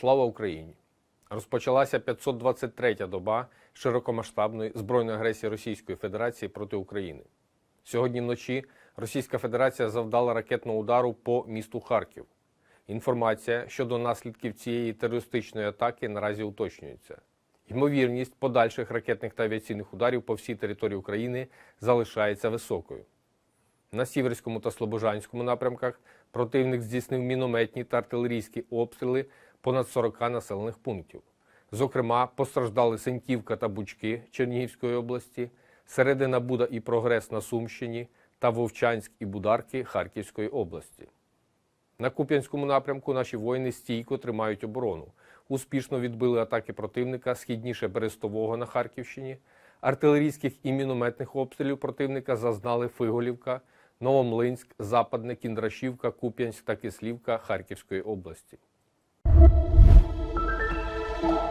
Слава Україні! Розпочалася 523-я доба широкомасштабної збройної агресії Російської Федерації проти України. Сьогодні вночі Російська Федерація завдала ракетного удару по місту Харків. Інформація щодо наслідків цієї терористичної атаки наразі уточнюється. Ймовірність подальших ракетних та авіаційних ударів по всій території України залишається високою. На Сіверському та Слобожанському напрямках противник здійснив мінометні та артилерійські обстріли понад 40 населених пунктів. Зокрема, постраждали Сеньківка та Бучки Чернігівської області, Середина Буда і Прогрес на Сумщині та Вовчанськ і Бударки Харківської області. На Куп'янському напрямку наші воїни стійко тримають оборону. Успішно відбили атаки противника східніше Берестового на Харківщині. Артилерійських і мінометних обстрілів противника зазнали Фиголівка, Новомлинськ, Западне, Кіндрашівка, Куп'янськ та Кислівка Харківської області. thank you